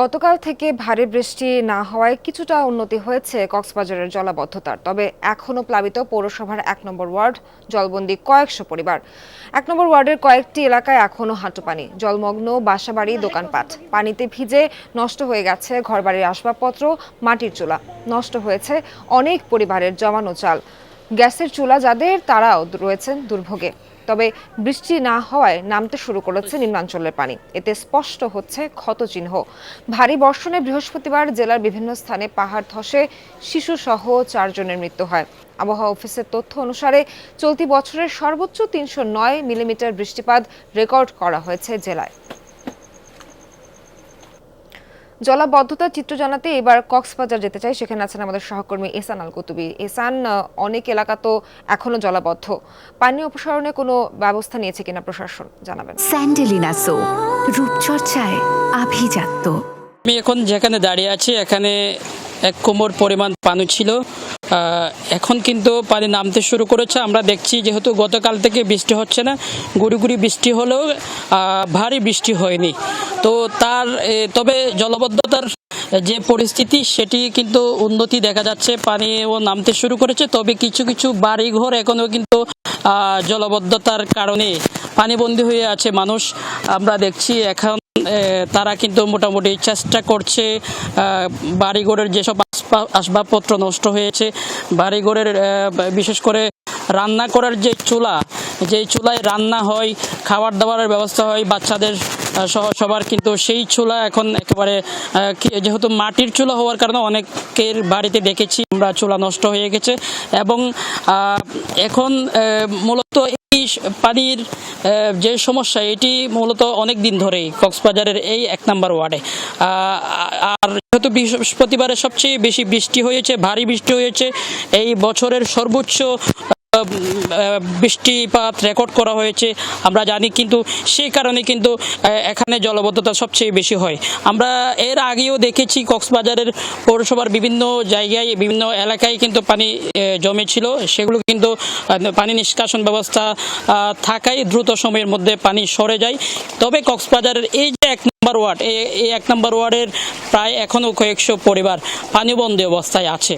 গতকাল থেকে ভারী বৃষ্টি না হওয়ায় কিছুটা উন্নতি হয়েছে কক্সবাজারের জলাবদ্ধতার। তবে এখনও প্লাবিত পৌরসভার এক নম্বর ওয়ার্ড জলবন্দি কয়েকশো পরিবার। এক নম্বর ওয়ার্ডের কয়েকটি এলাকায় এখনও হাঁটু পানি জলমগ্ন, বাসাবাড়ি, দোকানপাট। পানিতে ভিজে নষ্ট হয়ে গেছে ঘরবাড়ির আসবাবপত্র, মাটির চুলা। নষ্ট হয়েছে অনেক পরিবারের জমানো চাল। গ্যাসের চুলা যাদের, তারাও রয়েছেন দুর্ভোগে। তবে বৃষ্টি না হওয়ায় নামতে শুরু করেছে নিম্নাঞ্চলের পানি। এতে স্পষ্ট হচ্ছে ক্ষতচিহ্ন। ভারী বর্ষণে বৃহস্পতিবার জেলার বিভিন্ন স্থানে পাহাড় ধসে শিশুসহ চারজনের মৃত্যু হয়। আবহাওয়া অফিসের তথ্য অনুসারে, চলতি বছরের সর্বোচ্চ তিনশো নয় মিলিমিটার বৃষ্টিপাত রেকর্ড করা হয়েছে জেলায়। জলাবদ্ধতার চিত্র জানাতে এবার কক্সবাজার যেতে চাই। সেখানে আছেন আমাদের সহকর্মী এসান আল কুতুবি। এসান অনেক এলাকা তো এখনও জলাবদ্ধ। পানি অপসারণে কোনো ব্যবস্থা নিয়েছে কিনা প্রশাসন জানাবেন। স্যান্ডেলিনা সো রূপচর্চায় আভিজাত্য। আমি এখন যেখানে দাঁড়িয়ে আছি এখানে এক কোমর পরিমাণ পানি ছিল। আহ, এখন কিন্তু পানি নামতে শুরু করেছে। আমরা দেখছি যেহেতু গতকাল থেকে বৃষ্টি হচ্ছে না গুড়ি গুড়ি বৃষ্টি হলেও আহ, ভারী বৃষ্টি হয়নি। তো তার তবে জলবদ্ধতার যে পরিস্থিতি, সেটি কিন্তু উন্নতি দেখা যাচ্ছে, পানিও নামতে শুরু করেছে। তবে কিছু কিছু বাড়িঘর এখনও কিন্তু জলবদ্ধতার কারণে পানিবন্দী হয়ে আছে মানুষ। আমরা দেখছি এখন তারা কিন্তু মোটামুটি চেষ্টা করছে বাড়িঘরের যেসব আসবা- আসবাবপত্র নষ্ট হয়েছে, বাড়িঘরের বিশেষ করে রান্না করার যে চুলা যে চুলায় রান্না হয় খাবার দাবারের ব্যবস্থা হয়, বাচ্চাদের সহ সবার কিন্তু সেই চুলা এখন একেবারে যেহেতু মাটির চুলা হওয়ার কারণে অনেকের বাড়িতে দেখেছি আমরা চুলা নষ্ট হয়ে গেছে এবং এখন মূলত এই পানির যে সমস্যা এটি মূলত অনেক দিন ধরেই কক্সবাজারের এই এক নম্বর ওয়ার্ডে। আর যেহেতু বৃহস্পতিবারে সবচেয়ে বেশি বৃষ্টি হয়েছে, ভারী বৃষ্টি হয়েছে, এই বছরের সর্বোচ্চ বৃষ্টিপাত রেকর্ড করা হয়েছে, আমরা জানি, কিন্তু সেই কারণে কিন্তু এখানে জলবদ্ধতা সবচেয়ে বেশি হয়। আমরা এর আগেও দেখেছি, কক্সবাজারের পৌরসভার বিভিন্ন জায়গায়, বিভিন্ন এলাকায় কিন্তু পানি জমেছিল। সেগুলো কিন্তু পানি নিষ্কাশন ব্যবস্থা থাকায় দ্রুত সময়ের মধ্যে পানি সরে যায়। তবে কক্সবাজারের এই যে এক নম্বর ওয়ার্ড এই এক নম্বর ওয়ার্ডের প্রায় এখনও কয়েকশো পরিবার পানিবন্দী অবস্থায় আছে।